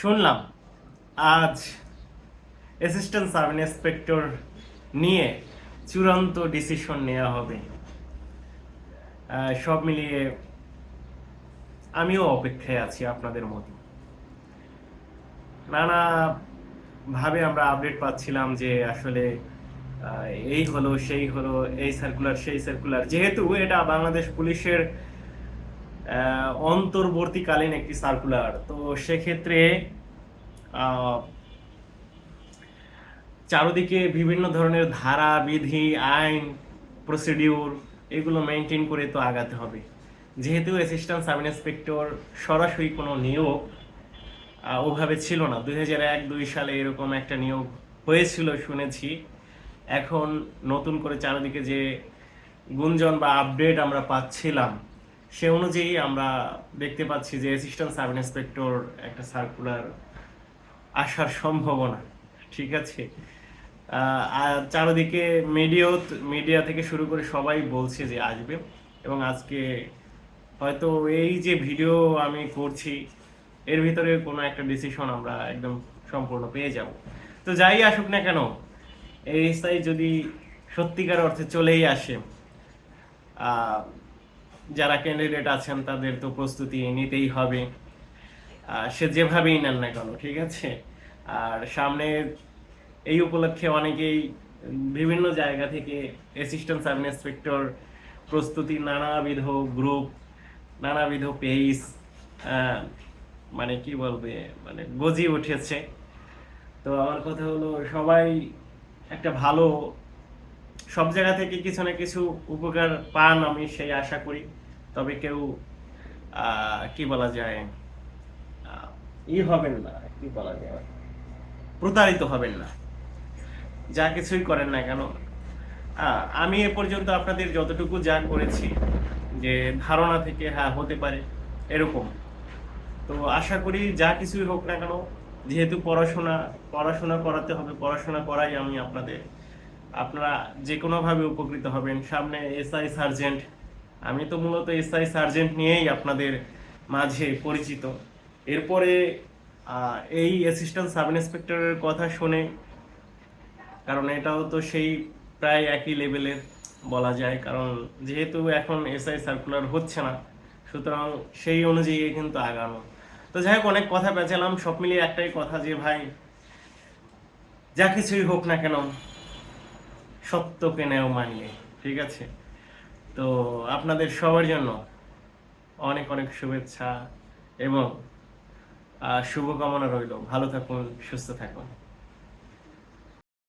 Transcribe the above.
শুনলাম আজ assistant sub inspector নিয়ে চূড়ান্ত ডিসিশন নেওয়া হবে। সব মিলিয়ে আমিও অপেক্ষায় আছি আপনাদের মতো নানা ভাবে আমরা আপডেট পাচ্ছিলাম যে আসলে এই হলো, সেই হলো, এই সার্কুলার সেই সার্কুলার যেহেতু এটা বাংলাদেশ পুলিশের অন্তর্বর্তীকালীন একটি সার্কুলার তো সেক্ষেত্রে চারদিকে বিভিন্ন ধরনের ধারা, বিধি, আইন প্রসিডিউর এগুলো মেনটেন করে তো আগাতে হবে। যেহেতু অ্যাসিস্ট্যান্ট সাব ইন্সপেক্টর সরাসরি কোনো নিয়োগ ওভাবে ছিল না। দুই হাজার এক, দুই সালে এরকম একটা নিয়োগ হয়েছিল, শুনেছি। এখন নতুন করে চারিদিকে যে গুঞ্জন বা আপডেট আমরা পাচ্ছিলাম সে অনুযায়ী আমরা দেখতে পাচ্ছি যে অ্যাসিস্ট্যান্ট সাব ইন্সপেক্টর একটা সার্কুলার আসার সম্ভাবনা, ঠিক আছে? আর চারিদিকে মিডিয়াও মিডিয়া থেকে শুরু করে সবাই বলছে যে আসবে এবং আজকে হয়তো এই যে ভিডিও আমি করছি, এর ভিতরে কোনো একটা ডিসিশন আমরা একদম সম্পূর্ণ পেয়ে যাব। তো যাই আসুক না কেন, এই যদি সত্যিকার অর্থে চলেই আসে যারা ক্যান্ডিডেট আছেন, তাদের তো প্রস্তুতি নিতেই হবে। সে যেভাবেই নেন না কেন, ঠিক আছে? আর সামনে এই উপলক্ষে অনেকেই বিভিন্ন জায়গা থেকে অ্যাসিস্ট্যান্ট সাব ইন্সপেক্টর প্রস্তুতি, নানাবিধ গ্রুপ নানাবিধ পেজ মানে কি বলবে মানে গজি উঠেছে। তো আমার কথা হলো, সবাই একটা ভালো সব জায়গা থেকে কিছু না কিছু উপকার পান আমি, সেই আশা করি। তবে কেউ কি বলা যায় ই হবেন না, কি বলা যায়, প্রতারিত হবেন না। যা কিছুই করেন না কেন। আমি এ পর্যন্ত আপনাদের যতটুকু যা করেছি, যে ধারণা থেকে হ্যাঁ হতে পারে, এরকম। তো আশা করি যা কিছুই হোক না কেন, যেহেতু পড়াশোনা পড়াশোনা করাতে হবে, পড়াশোনা করাই আমি আপনাদের আপনারা যে কোনোভাবে উপকৃত হবেন। সামনে এসআই সার্জেন্ট। আমি তো মূলত এসআই সার্জেন্ট নিয়েই আপনাদের মাঝে পরিচিত। এরপরে এই অ্যাসিস্ট্যান্ট সাব ইন্সপেক্টরের কথা শুনে, কারণ এটাও তো সেই প্রায় একই লেভেলের বলা যায়, কারণ যেহেতু এখন এসআই সার্কুলার হচ্ছে না, সুতরাং সেই অনুযায়ী কিন্তু আগানো। তো যাই হোক, অনেক কথা পেঁচালাম, সব মিলিয়ে একটাই কথা যে, ভাই, যা কিছুই হোক না কেন সত্যকে নেও মানিয়ে, ঠিক আছে? তো আপনাদের সবার জন্য অনেক অনেক শুভেচ্ছা এবং শুভকামনা রইল। ভালো থাকুন, সুস্থ থাকুন।